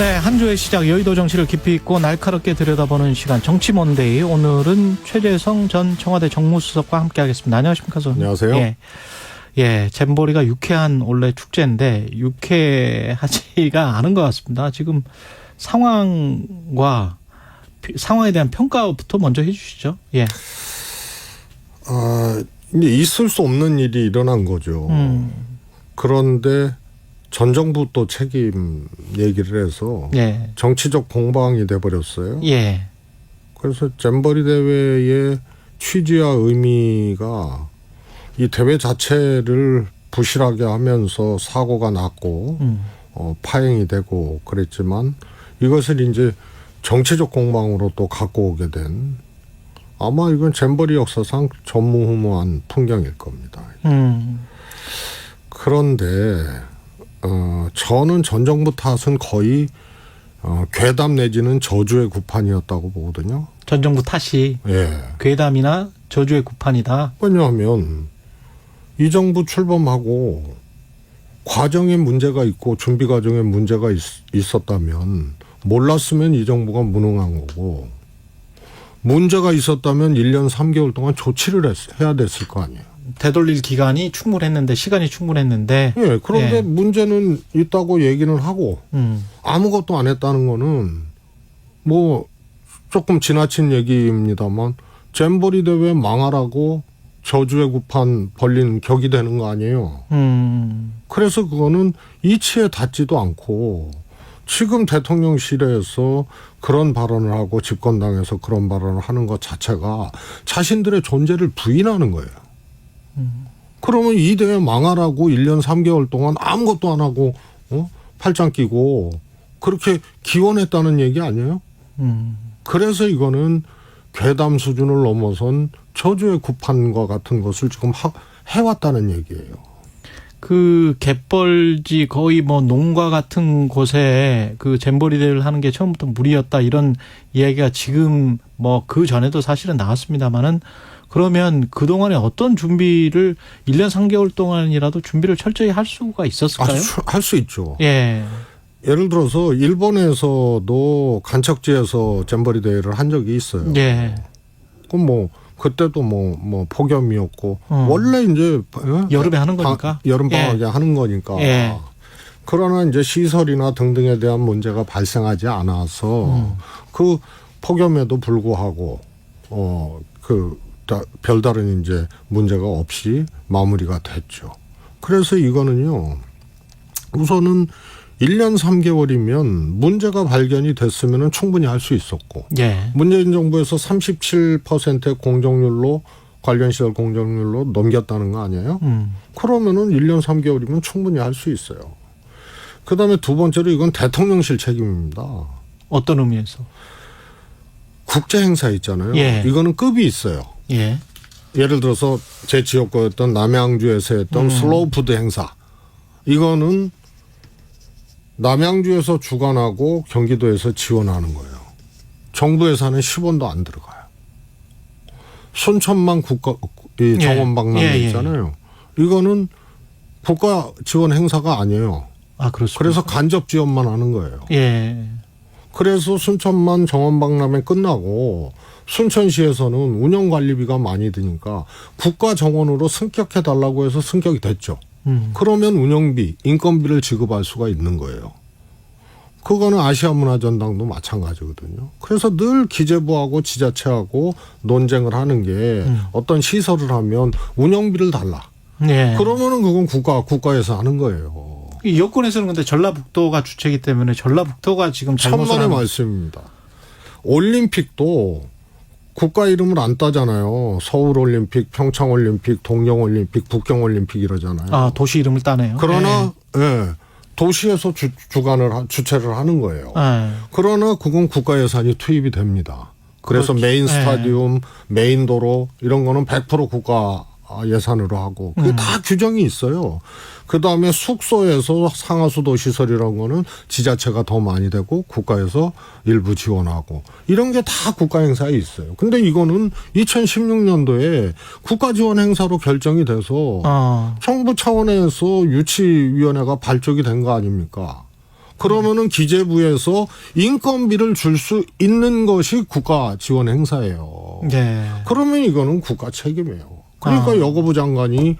네, 한 주의 시작 여의도 정치를 깊이 있고 날카롭게 들여다보는 시간 정치 먼데이 오늘은 최재성 전 청와대 정무수석과 함께하겠습니다. 안녕하십니까, 선생님? 안녕하세요. 예, 예, 잼버리가 유쾌한 원래 축제인데 유쾌하지가 않은 것 같습니다. 지금 상황과 피- 상황에 대한 평가부터 먼저 해주시죠. 예, 아, 이제 있을 수 없는 일이 일어난 거죠. 음, 그런데 전 정부 또 책임 얘기를 해서 예, 정치적 공방이 돼 버렸어요. 예, 그래서 잼버리 대회의 취지와 의미가 이 대회 자체를 부실하게 하면서 사고가 났고 음, 어, 파행이 되고 그랬지만 이것을 이제 정치적 공방으로 또 갖고 오게 된 아마 이건 잼버리 역사상 전무후무한 풍경일 겁니다. 음, 그런데 어, 저는 전 정부 탓은 거의 어, 괴담 내지는 저주의 구판이었다고 보거든요. 전 정부 탓이 예. 괴담이나 저주의 구판이다. 왜냐하면 이 정부 출범하고 과정에 문제가 있고 준비 과정에 문제가 있, 있었다면 몰랐으면 이 정부가 무능한 거고 문제가 있었다면 1년 3개월 동안 조치를 했, 해야 됐을 거 아니에요. 되돌릴 기간이 충분했는데 시간이 충분했는데 예, 그런데 예. 문제는 있다고 얘기는 하고 음, 아무것도 안 했다는 거는 뭐 조금 지나친 얘기입니다만 잼버리 대회 망하라고 저주의 구판 벌린 격이 되는 거 아니에요. 음, 그래서 그거는 이치에 닿지도 않고 지금 대통령실에서 그런 발언을 하고 집권당에서 그런 발언을 하는 것 자체가 자신들의 존재를 부인하는 거예요. 그러면 이 대회 망하라고 1년 3개월 동안 아무것도 안 하고 어? 팔짱 끼고 그렇게 기원했다는 얘기 아니에요? 음, 그래서 이거는 괴담 수준을 넘어선 저주의 구판과 같은 것을 지금 하, 해왔다는 얘기예요. 그 갯벌지 거의 뭐 농가 같은 곳에 그 잼버리 대회를 하는 게 처음부터 무리였다 이런 이야기가 지금 뭐 그 전에도 사실은 나왔습니다만은 그러면 그동안에 어떤 준비를 1년 3개월 동안이라도 준비를 철저히 할 수가 있었을까요? 할 수 있죠. 예. 예를 들어서 일본에서도 간척지에서 잼버리 대회를 한 적이 있어요. 예. 그럼 뭐 그때도 뭐뭐 폭염이었고 음. 원래 이제 어? 여름에 하는 거니까. 여름 방학에 하는 거니까. 예. 그러나 이제 시설이나 등등에 대한 문제가 발생하지 않아서 음. 그 폭염에도 불구하고 어그 별다른 이제 문제가 없이 마무리가 됐죠. 그래서 이거는요. 우선은 1년 3개월이면 문제가 발견이 됐으면 충분히 할 수 있었고 예. 문재인 정부에서 37%의 공정률로 관련 시설 공정률로 넘겼다는 거 아니에요? 음. 그러면은 1년 3개월이면 충분히 할 수 있어요. 그 다음에 두 번째로 이건 대통령실 책임입니다. 어떤 의미에서? 국제 행사 있잖아요. 예. 이거는 급이 있어요. 예. 예를 들어서 제 지역구였던 남양주에서 했던 음. 슬로우푸드 행사. 이거는 남양주에서 주관하고 경기도에서 지원하는 거예요. 정부 예산은 10원도 안 들어가요. 순천만 국가 이 예. 정원 박람회 예, 예. 있잖아요. 이거는 국가 지원 행사가 아니에요. 아, 그렇습니다. 그래서 간접 지원만 하는 거예요. 예. 그래서 순천만 정원 박람회 끝나고 순천시에서는 운영관리비가 많이 드니까 국가 정원으로 승격해 달라고 해서 승격이 됐죠. 음. 그러면 운영비, 인건비를 지급할 수가 있는 거예요. 그거는 아시아 문화전당도 마찬가지거든요. 그래서 늘 기재부하고 지자체하고 논쟁을 하는 게 음. 어떤 시설을 하면 운영비를 달라. 예. 그러면은 그건 국가 국가에서 하는 거예요. 이 여권에서는 근데 전라북도가 주체이기 때문에 전라북도가 지금 잘못을 천만의 하는 말씀입니다. 올림픽도 국가 이름을 안 따잖아요. 서울 올림픽, 평창 올림픽, 동경 올림픽, 북경 올림픽 이러잖아요. 아 도시 이름을 따네요. 그러나 예. 도시에서 주, 주관을 하- 주최를 하는 거예요. 예. 예. 그러나 그건 국가 예산이 투입이 됩니다. 그래서 그렇죠. 메인 네. 스타디움, 메인 도로 이런 거는 100% 국가 예산으로 하고 그게 음. 다 규정이 있어요. 그 다음에 숙소에서 상하수도 시설이라는 거는 지자체가 더 많이 되고 국가에서 일부 지원하고 이런 게 다 국가 행사에 있어요. 근데 이거는 2016년도에 국가 지원 행사로 결정이 돼서 어. 정부 차원에서 유치위원회가 발족이 된 거 아닙니까? 그러면은 기재부에서 인건비를 줄 수 있는 것이 국가 지원 행사예요. 네. 그러면 이거는 국가 책임이에요. 그러니까 아. 여가부 장관이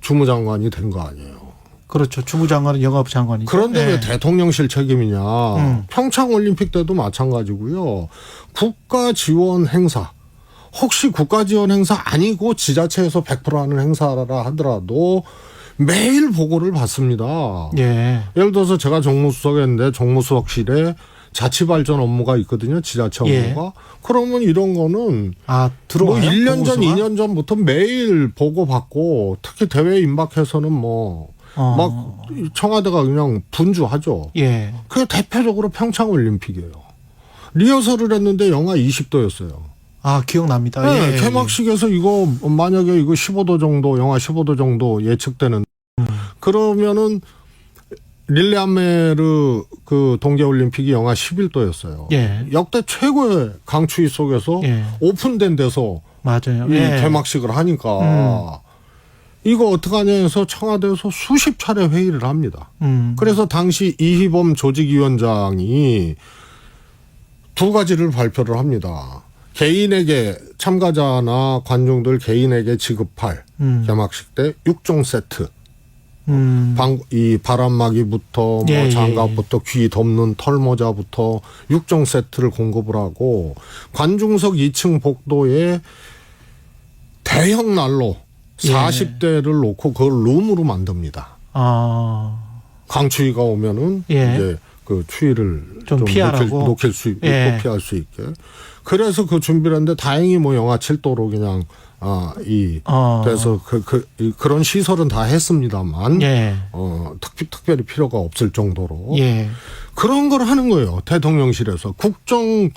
주무장관이 된 거 아니에요. 그렇죠. 주무장관은 영업부 장관이죠. 그런데 왜 네. 대통령실 책임이냐? 음. 평창 올림픽 때도 마찬가지고요. 국가 지원 행사. 혹시 국가 지원 행사 아니고 지자체에서 100% 하는 행사라 하더라도 매일 보고를 받습니다. 예. 예를 들어서 제가 정무수석인데 정무수석실에 자치 발전 업무가 있거든요. 지자체 예. 업무가. 그러면 이런 거는 아, 뭐 들어와요. 1년 전, 보고서가? 2년 전부터 매일 보고 받고 특히 대회 임박해서는 뭐 어. 막 청와대가 그냥 분주하죠. 예. 그게 대표적으로 평창 올림픽이에요. 리허설을 했는데 영하 20도였어요. 아, 기억납니다. 네, 예. 개막식에서 이거 만약에 이거 15도 정도, 영하 15도 정도 예측되는 음. 그러면은 릴레아메르 그 동계 올림픽이 영하 11도였어요. 예. 역대 최고의 강추위 속에서 예. 오픈된 데서 맞아요. 이 예. 개막식을 하니까 음. 이거 어떡하냐 해서 청와대에서 수십 차례 회의를 합니다. 음. 그래서 당시 이희범 조직위원장이 두 가지를 발표를 합니다. 개인에게 참가자나 관중들 개인에게 지급할 음. 개막식 때 6종 세트. 음. 방, 이 바람막이부터 뭐 예, 예, 장갑부터 귀 덮는 털모자부터 6종 세트를 공급을 하고 관중석 2층 복도에 대형 난로 예. 40대를 놓고 그걸 룸으로 만듭니다. 아. 강추위가 오면은 예. 이제 그 추위를 좀 좀, 피하라고? 녹일, 녹일 수 있고 예. 피할 수 있게. 그래서 그 준비를 했는데 다행히 뭐 영하 7도로 그냥 아 이 어. 그래서 그, 그, 이- 그런 시설은 다 했습니다만 예. 어, 특, 특별히 필요가 없을 정도로 예. 그런 걸 하는 거예요. 대통령실에서 국정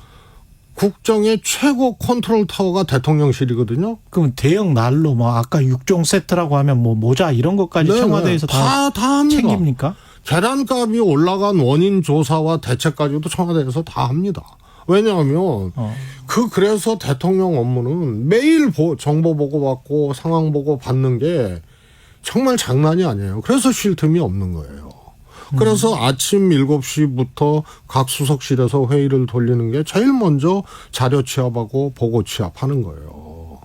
국정의 최고 컨트롤 타워가 대통령실이거든요. 그럼 대형 난로 뭐 아까 6종 세트라고 하면 뭐 모자 이런 것까지 네, 청와대에서 네. 다, 다, 다. 챙깁니까? 계란값이 올라간 원인 조사와 대책까지도 청와대에서 다 합니다. 왜냐하면 어. 그 그래서 대통령 업무는 매일 보, 정보 보고 받고 상황 보고 받는 게 정말 장난이 아니에요. 그래서 쉴 틈이 없는 거예요. 그래서 아침 7시부터 각 수석실에서 회의를 돌리는 게 제일 먼저 자료 취합하고 보고 취합하는 거예요.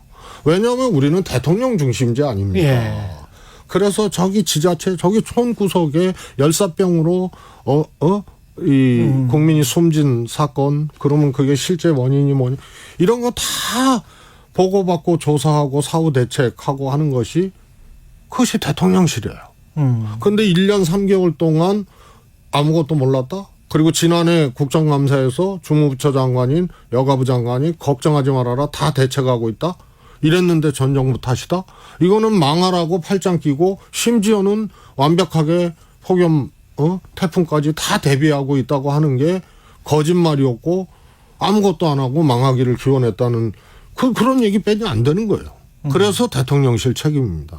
왜냐하면 우리는 대통령 중심제 아닙니까? 예. 그래서 저기 지자체 저기 촌 구석에 열사병으로 어 어 이 음. 국민이 숨진 사건 그러면 그게 실제 원인이 뭐냐 이런 거 다 보고받고 조사하고 사후 대책하고 하는 것이 그것이 대통령실이에요. 음. 근데 1년 3개월 동안 아무것도 몰랐다? 그리고 지난해 국정감사에서 주무부처 장관인 여가부 장관이 걱정하지 말아라 다 대책하고 있다? 이랬는데 전 정부 탓이다? 이거는 망하라고 팔짱 끼고 심지어는 완벽하게 폭염, 어? 태풍까지 다 대비하고 있다고 하는 게 거짓말이었고 아무것도 안 하고 망하기를 기원했다는 그, 그런 얘기 빼면 안 되는 거예요. 그래서 대통령실 책임입니다.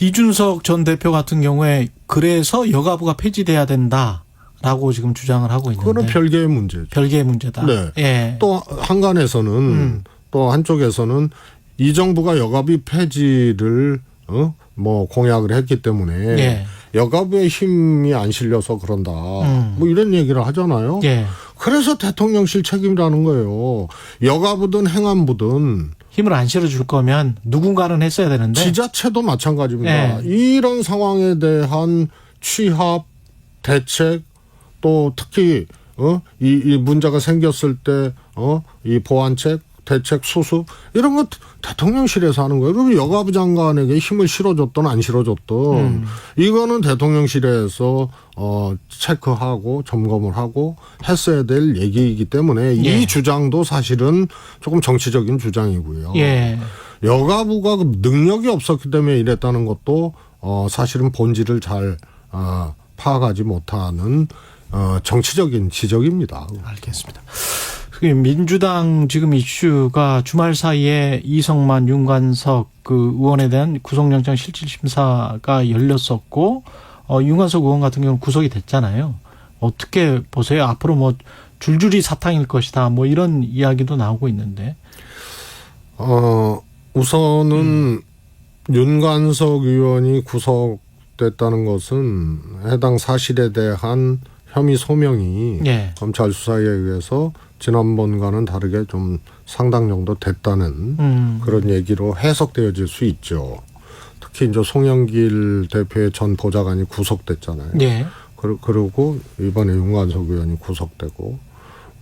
이준석 전 대표 같은 경우에 그래서 여가부가 폐지돼야 된다라고 지금 주장을 하고 있는데 그거는 별개의 문제죠. 별개의 문제다. 네. 예. 또 한간에서는 음. 또 한쪽에서는 이 정부가 여가비 폐지를 어? 뭐 공약을 했기 때문에 예. 여가부의 힘이 안 실려서 그런다. 음. 뭐 이런 얘기를 하잖아요. 예. 그래서 대통령실 책임이라는 거예요. 여가부든 행안부든 힘을 안 실어줄 거면 누군가는 했어야 되는데 지자체도 마찬가지입니다. 네. 이런 상황에 대한 취합, 대책, 또 특히 어? 이, 이 문제가 생겼을 때 어? 이 보완책, 대책, 수습 이런 거 대통령실에서 하는 거예요. 그럼 여가부 장관에게 힘을 실어줬든 안 실어줬든 음. 이거는 대통령실에서 어 체크하고 점검을 하고 했어야 될 얘기이기 때문에 예. 이 주장도 사실은 조금 정치적인 주장이고요. 예. 여가부가 그 능력이 없었기 때문에 이랬다는 것도 어 사실은 본질을 잘 어, 파악하지 못하는 어 정치적인 지적입니다. 알겠습니다. 그 민주당 지금 이슈가 주말 사이에 이성만, 윤관석 그 의원에 대한 구속영장 실질심사가 열렸었고, 어, 윤관석 의원 같은 경우는 구속이 됐잖아요. 어떻게 보세요? 앞으로 뭐 줄줄이 사탕일 것이다. 뭐 이런 이야기도 나오고 있는데. 어 우선은 윤관석 의원이 구속됐다는 것은 해당 사실에 대한 혐의 소명이 예. 검찰 수사에 의해서 지난번과는 다르게 좀 상당 정도 됐다는 음. 그런 얘기로 해석되어질 수 있죠. 특히 이제 송영길 대표의 전 보좌관이 구속됐잖아요. 예. 그러- 그리고 이번에 윤관석 의원이 구속되고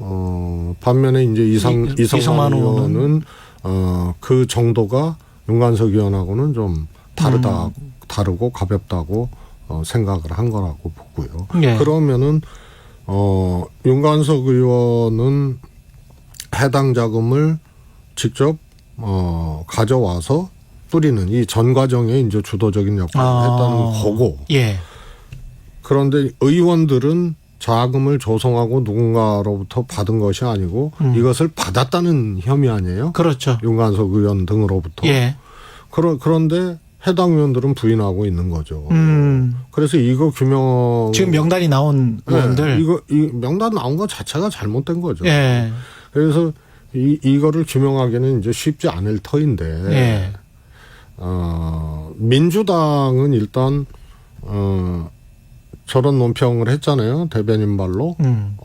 어 반면에 이제 이상 이- 이성만? 의원은 어그 정도가 윤관석 의원하고는 좀 다르다 음. 다르고 가볍다고 어 생각을 한 거라고 보고요. 예. 그러면은 어 윤관석 의원은 해당 자금을 직접 어 가져와서 뿌리는 이 전 과정에 이제 주도적인 역할을 아. 했다는 거고 예. 그런데 의원들은 자금을 조성하고 누군가로부터 받은 것이 아니고 음. 이것을 받았다는 혐의 아니에요? 그렇죠. 윤관석 의원 등으로부터. 예. 그러, 그런데 해당 의원들은 부인하고 있는 거죠. 음. 그래서 이거 규명 지금 명단이 나온 네, 의원들. 이거 이 명단 나온 것 자체가 잘못된 거죠. 예. 그래서 이 이거를 규명하기는 이제 쉽지 않을 터인데 예. 어, 민주당은 일단 어, 저런 논평을 했잖아요 대변인 말로 음.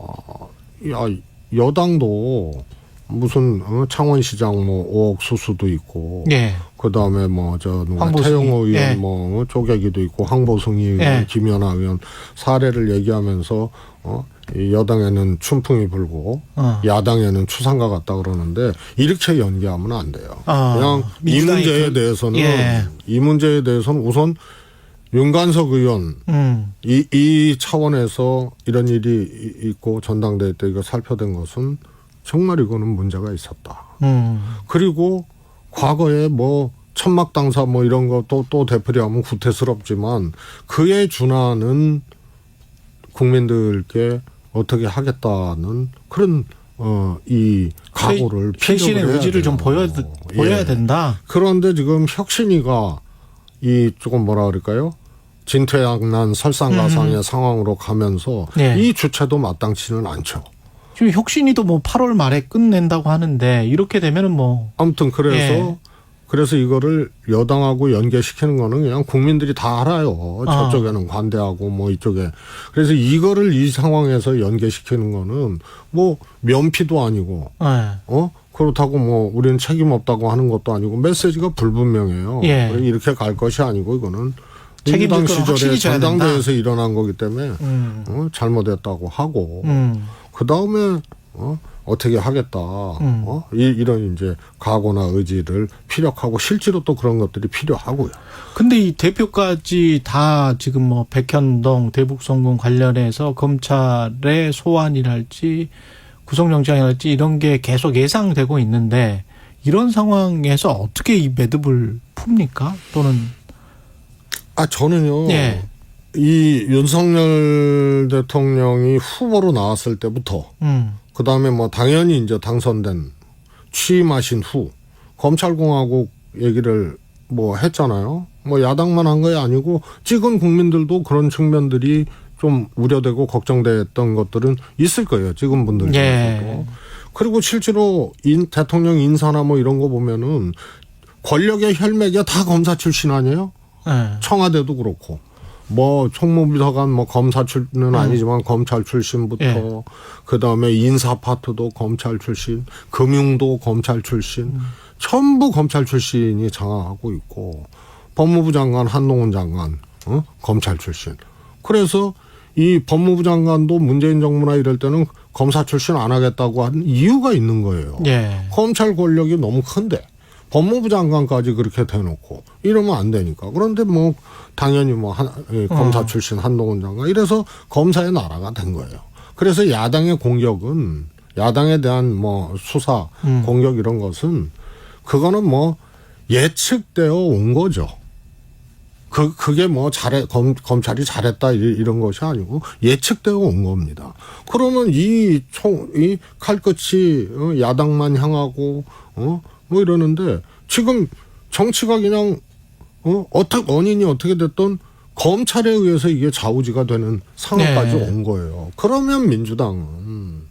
야 여당도 무슨 어, 창원시장 뭐 5억 수수도 있고 예. 그 다음에 뭐 저 누가. 태영호 의원 예. 뭐 어, 쪼개기도 있고 황보승이 의원, 예. 김연아 의원 사례를 얘기하면서 어, 이 여당에는 춘풍이 불고 어. 야당에는 추상과 같다 그러는데 이렇게 연기하면 안 돼요. 아, 그냥 이 문제에 그- 대해서는 예. 이 문제에 대해서는 우선 윤관석 의원 음. 이, 이 차원에서 이런 일이 이- 있고 전당대회 때 이거 살펴된 것은 정말 이거는 문제가 있었다. 음. 그리고 과거에 뭐 천막 당사 뭐 이런 거또또 되풀이하면 구태스럽지만 그에 준하는 국민들께 어떻게 하겠다는 그런 어이 각오를 쇄신의 의지를 좀. 보여 보여야 예. 된다. 그런데 지금 혁신이가 이 조금 뭐라 그럴까요? 진퇴양난 설상가상의 상황으로 가면서 네. 이 주체도 마땅치는 않죠. 지금 혁신이도 뭐 8월 말에 끝낸다고 하는데 이렇게 되면은 뭐 아무튼 그래서 예. 그래서 이거를 여당하고 연계시키는 거는 그냥 국민들이 다 알아요. 아. 저쪽에는 관대하고 뭐 이쪽에. 그래서 이거를 이 상황에서 연계시키는 거는 뭐 면피도 아니고 예. 어? 그렇다고 뭐 우리는 책임 없다고 하는 것도 아니고 메시지가 불분명해요. 예. 이렇게 갈 것이 아니고 이거는 건 시절에. 전당대회에서 일어난 거기 때문에 음. 어? 잘못했다고 하고 음. 그 다음에 어? 어떻게 하겠다. 음. 어? 이, 이런 이제 각오나 의지를 피력하고 실제로 또 그런 것들이 필요하고요. 근데 이 대표까지 다 지금 뭐 백현동 대북송금 관련해서 검찰의 소환이랄지 구속영장이랄지 이런 게 계속 예상되고 있는데 이런 상황에서 어떻게 이 매듭을 풉니까? 또는 아 저는요. 예. 이 윤석열 대통령이 후보로 나왔을 때부터 음. 그 다음에 뭐 당연히 이제 당선된 취임하신 후 검찰공화국 얘기를 뭐 했잖아요. 뭐 야당만 한게 아니고 찍은 국민들도 그런 측면들이 좀 우려되고 걱정됐던 것들은 있을 거예요. 찍은 분들 중에서도. 예. 그리고 실제로 인, 대통령 인사나 뭐 이런 거 보면은 권력의 혈맥이 다 검사 출신 아니에요? 예. 청와대도 그렇고 뭐 총무비서관 뭐 검사 출신은 아니지만 검찰 출신부터 예. 그다음에 인사 파트도 검찰 출신 금융도 검찰 출신 전부 검찰 출신이 장악하고 있고 법무부 장관 한동훈 장관 어? 검찰 출신 그래서 이 법무부 장관도 문재인 정부나 이럴 때는 검사 출신 안 하겠다고 한 이유가 있는 거예요. 예. 검찰 권력이 너무 큰데 법무부 장관까지 그렇게 대놓고 이러면 안 되니까 그런데 뭐 당연히 뭐 한, 예, 검사 어. 출신 한동훈 장관 이래서 검사의 나라가 된 거예요. 그래서 야당의 공격은 야당에 대한 뭐 수사 음. 공격 이런 것은 그거는 뭐 예측되어 온 거죠. 그 그게 뭐 잘해 검, 검찰이 잘했다 이- 이런 것이 아니고 예측되어 온 겁니다. 그러면 이 총이 칼끝이 어, 야당만 향하고 어 뭐 이러는데 지금 정치가 그냥 어 어떻게 원인이 어떻게 됐든 검찰에 의해서 이게 좌우지가 되는 상황까지 네. 온 거예요. 그러면 민주당은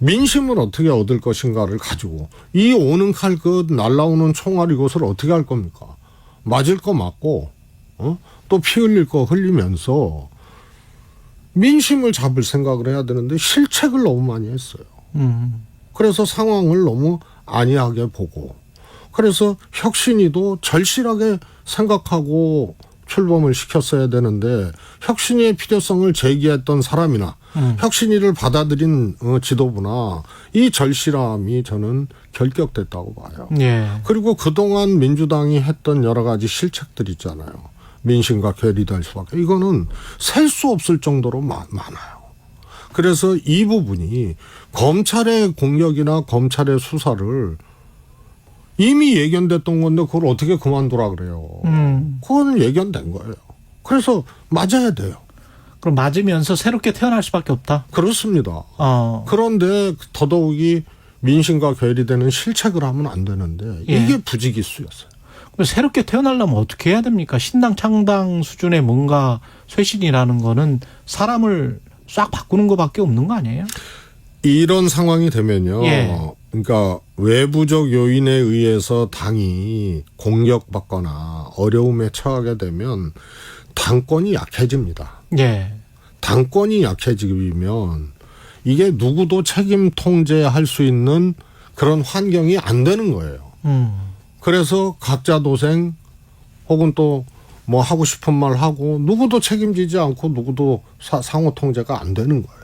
민심을 어떻게 얻을 것인가를 가지고 이 오는 칼끝 날라오는 총알 이것을 어떻게 할 겁니까? 맞을 거 맞고 어? 또 피 흘릴 거 흘리면서 민심을 잡을 생각을 해야 되는데 실책을 너무 많이 했어요. 음. 그래서 상황을 너무 안이하게 보고 그래서 혁신이도 절실하게 생각하고 출범을 시켰어야 되는데 혁신의 필요성을 제기했던 사람이나 음. 혁신이를 받아들인 어, 지도부나 이 절실함이 저는 결격됐다고 봐요. 예. 그리고 그동안 민주당이 했던 여러 가지 실책들 있잖아요. 민심과 괴리될 수밖에. 이거는 셀 수 없을 정도로 마- 많아요. 그래서 이 부분이 검찰의 공격이나 검찰의 수사를 이미 예견됐던 건데 그걸 어떻게 그만두라 그래요. 음. 그거는 예견된 거예요. 그래서 맞아야 돼요. 그럼 맞으면서 새롭게 태어날 수밖에 없다. 그렇습니다. 어. 그런데 더더욱이 민심과 괴리되는 실책을 하면 안 되는데 예. 이게 부지기수였어요. 그럼 새롭게 태어나려면 어떻게 해야 됩니까? 신당 창당 수준의 뭔가 쇄신이라는 거는 사람을 싹 바꾸는 것밖에 없는 거 아니에요? 이런 상황이 되면요. 예. 그러니까 외부적 요인에 의해서 당이 공격받거나 어려움에 처하게 되면 당권이 약해집니다. 예. 당권이 약해지면 이게 누구도 책임 통제할 수 있는 그런 환경이 안 되는 거예요. 음. 그래서 각자 도생 혹은 또 뭐 하고 싶은 말 하고 누구도 책임지지 않고 누구도 사- 상호 통제가 안 되는 거예요.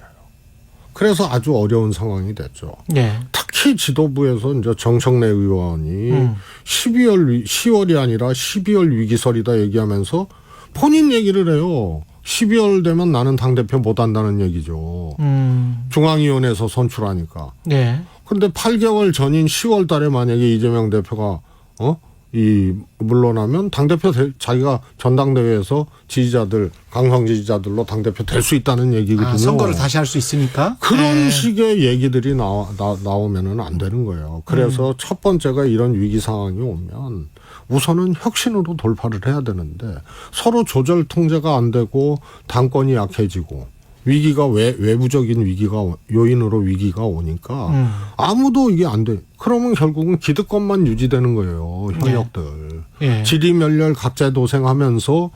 그래서 아주 어려운 상황이 됐죠. 예. 특히 지도부에서 이제 정청래 의원이 음. 12월 위- 10월이 아니라 12월 위기설이다 얘기하면서 본인 얘기를 해요. 12월 되면 나는 당 대표 못 한다는 얘기죠. 음. 중앙위원회에서 선출하니까. 예. 근데 8개월 전인 10월 달에 만약에 이재명 대표가 어? 이 물러나면 당 대표 자기가 전당대회에서 지지자들 강성 지지자들로 당 대표 될 수 있다는 얘기거든요. 아, 선거를 다시 할 수 있으니까. 그런 예. 식의 얘기들이 나와, 나, 나오면은 안 되는 거예요. 그래서 음. 첫 번째가 이런 위기 상황이 오면 우선은 혁신으로 돌파를 해야 되는데 서로 조절 통제가 안 되고 당권이 약해지고 위기가 외, 외부적인 위기가 오- 요인으로 위기가 오니까 음. 아무도 이게 안 돼. 그러면 결국은 기득권만 유지되는 거예요. 현역들. 예. 지리멸렬 갑제도생하면서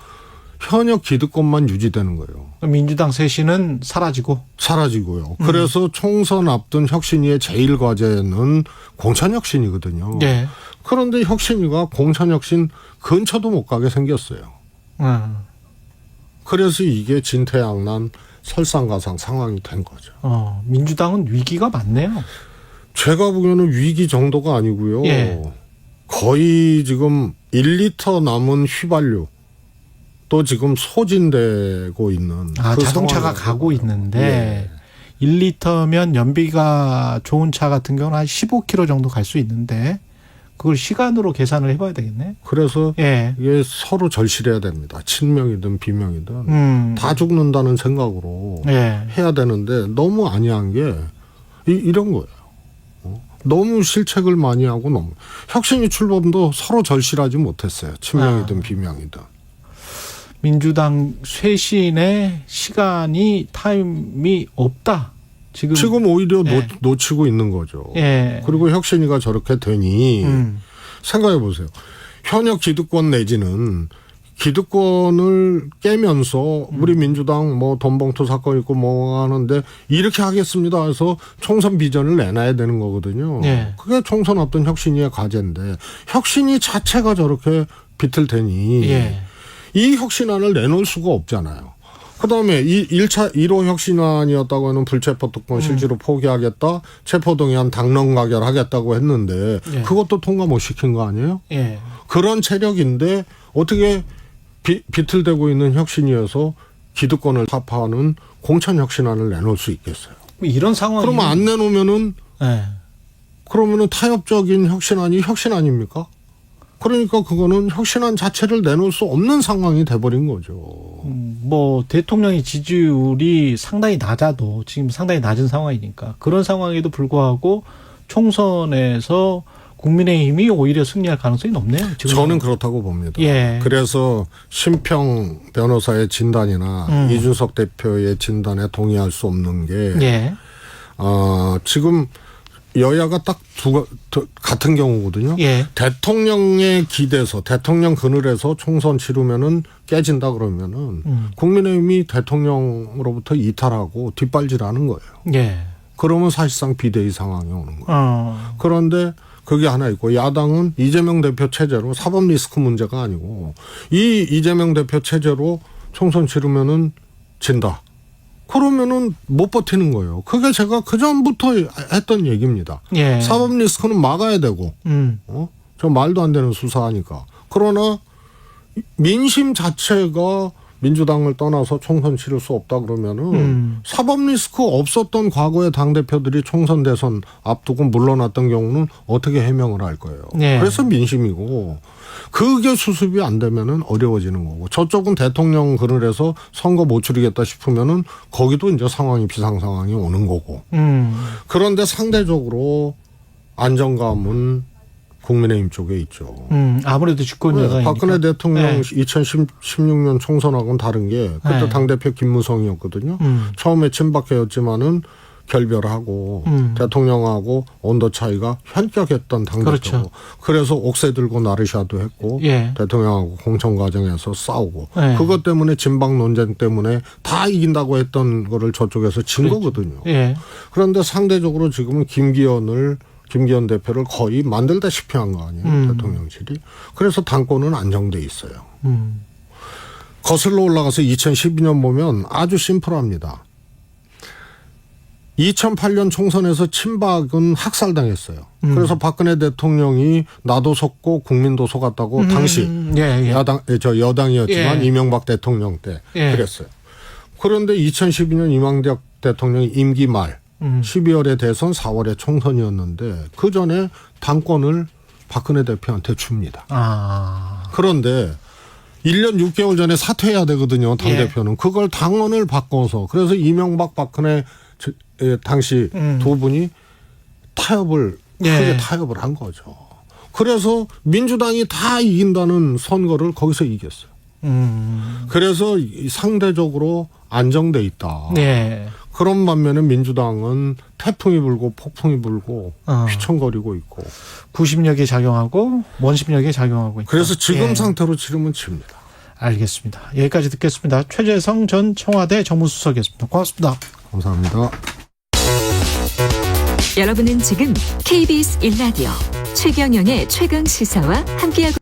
현역 기득권만 유지되는 거예요. 민주당 쇄신은 사라지고. 사라지고요. 그래서 총선 앞둔 혁신위의 제일 과제는 공천 혁신이거든요. 예. 그런데 혁신위가 공천 혁신 근처도 못 가게 생겼어요. 음. 그래서 이게 진퇴양난 설상가상 상황이 된 거죠. 어, 민주당은 위기가 많네요. 제가 보기에는 위기 정도가 아니고요. 예. 거의 지금 1리터 남은 휘발유 또 지금 소진되고 있는 아, 그 자동차가. 가고 있는데 예. 1리터면 연비가 좋은 차 같은 경우는 한 15km 정도 갈 수 있는데 그걸 시간으로 계산을 해봐야 되겠네. 그래서 예. 이게 서로 절실해야 됩니다. 친명이든 비명이든 음. 다 죽는다는 생각으로 예. 해야 되는데 너무 안이한 게 이, 이런 거예요. 어? 너무 실책을 많이 하고 너무 혁신이 출범도 서로 절실하지 못했어요. 친명이든 아. 비명이든. 민주당 쇄신의 시간이 타임이 없다. 지금 지금 오히려 예. 놓, 놓치고 있는 거죠. 예. 그리고 혁신이가 저렇게 되니 음. 생각해 보세요. 현역 기득권 내지는 기득권을 깨면서 우리 음. 민주당 뭐 돈봉투 사건 있고 뭐 하는데 이렇게 하겠습니다 해서 총선 비전을 내놔야 되는 거거든요. 네. 그게 총선 앞둔 혁신이의 과제인데 혁신이 자체가 저렇게 비틀대니 예. 이 혁신안을 내놓을 수가 없잖아요. 그다음에 이 1차 1호 혁신안이었다고 하는 불체포 특권 실제로 포기하겠다. 체포 동의안 당론 가결하겠다고 했는데 예. 그것도 통과 못 시킨 거 아니에요? 예. 그런 체력인데 어떻게 비, 비틀대고 있는 혁신이어서 기득권을 타파하는 공천 혁신안을 내놓을 수 있겠어요. 뭐 이런 상황이 그러면 안 내놓으면은 예. 그러면은 타협적인 혁신안이 혁신 아닙니까? 그러니까 그거는 혁신안 자체를 내놓을 수 없는 상황이 돼버린 거죠. 음, 뭐 대통령의 지지율이 상당히 낮아도 지금 상당히 낮은 상황이니까 그런 상황에도 불구하고 총선에서 국민의힘이 오히려 승리할 가능성이 높네요. 지금 저는 그렇다고 봅니다. 예. 그래서 심평 변호사의 진단이나 음. 이준석 대표의 진단에 동의할 수 없는 게 예. 어, 지금 여야가 딱 두 같은 경우거든요. 예. 대통령의 기대서 대통령 그늘에서 총선 치르면은 깨진다 그러면은 음. 국민의힘이 대통령으로부터 이탈하고 뒷발질하는 거예요. 예. 그러면 사실상 비대위 상황이 오는 거예요. 어. 그런데 그게 하나 있고 야당은 이재명 대표 체제로 사법 리스크 문제가 아니고 이 이재명 대표 체제로 총선 치르면은 진다. 그러면은 못 버티는 거예요. 그게 제가 그 전부터 했던 얘기입니다. 예. 사법 리스크는 막아야 되고 음. 어? 저 말도 안 되는 수사하니까. 그러나 민심 자체가 민주당을 떠나서 총선 치를 수 없다 그러면은 음. 사법 리스크 없었던 과거의 당 대표들이 총선 대선 앞두고 물러났던 경우는 어떻게 해명을 할 거예요. 네. 그래서 민심이고 그게 수습이 안 되면은 어려워지는 거고 저쪽은 대통령 그늘에서 선거 못 치르겠다 싶으면은 거기도 이제 상황이 비상 상황이 오는 거고 음. 그런데 상대적으로 안정감은 국민의힘 쪽에 있죠. 음. 아무래도 주권 네, 여당이니까. 박근혜 대통령 네. 2016년 총선하고는 다른 게 그때 네. 당 대표 김무성이었거든요. 음. 처음에 친박계였지만은 결별하고 음. 대통령하고 온도 차이가 현격했던 당대표고 그렇죠. 그래서 옥새 들고 나르샤도 했고 예. 대통령하고 공천 과정에서 싸우고 네. 그것 때문에 진박 논쟁 때문에 다 이긴다고 했던 거를 저쪽에서 진 그렇죠. 거거든요. 예. 그런데 상대적으로 지금은 김기현을 김기현 대표를 거의 만들다시피 한 거 아니에요 음. 대통령실이 그래서 당권은 안정돼 있어요 음. 거슬러 올라가서 2012년 보면 아주 심플합니다 2008년 총선에서 친박은 학살당했어요 음. 그래서 박근혜 대통령이 나도 속고 국민도 속았다고 당시 음. 예. 예. 야당 에, 저 여당이었지만 예. 이명박 대통령 때 예. 그랬어요 그런데 2012년 이명박 대통령이 임기 말 음. 12월에 대선 4월에 총선이었는데 그 전에 당권을 박근혜 대표한테 줍니다. 아. 그런데 1년 6개월 전에 사퇴해야 되거든요. 당 예. 대표는 그걸 당원을 바꿔서 그래서 이명박 박근혜 저- 예, 당시 음. 두 분이 타협을 예. 크게 타협을 한 거죠. 그래서 민주당이 다 이긴다는 선거를 거기서 이겼어요. 음. 그래서 이 상대적으로 안정돼 있다. 네. 그런 반면에 민주당은 태풍이 불고 폭풍이 불고 어. 휘청거리고 있고 구심력이 작용하고 원심력이 작용하고 있다. 그래서 지금 예. 상태로 치르면 집니다. 알겠습니다. 여기까지 듣겠습니다. 최재성 전 청와대 정무수석이었습니다. 고맙습니다. 감사합니다. 여러분은 지금 KBS 1라디오 최경영의 최강 시사와 함께하고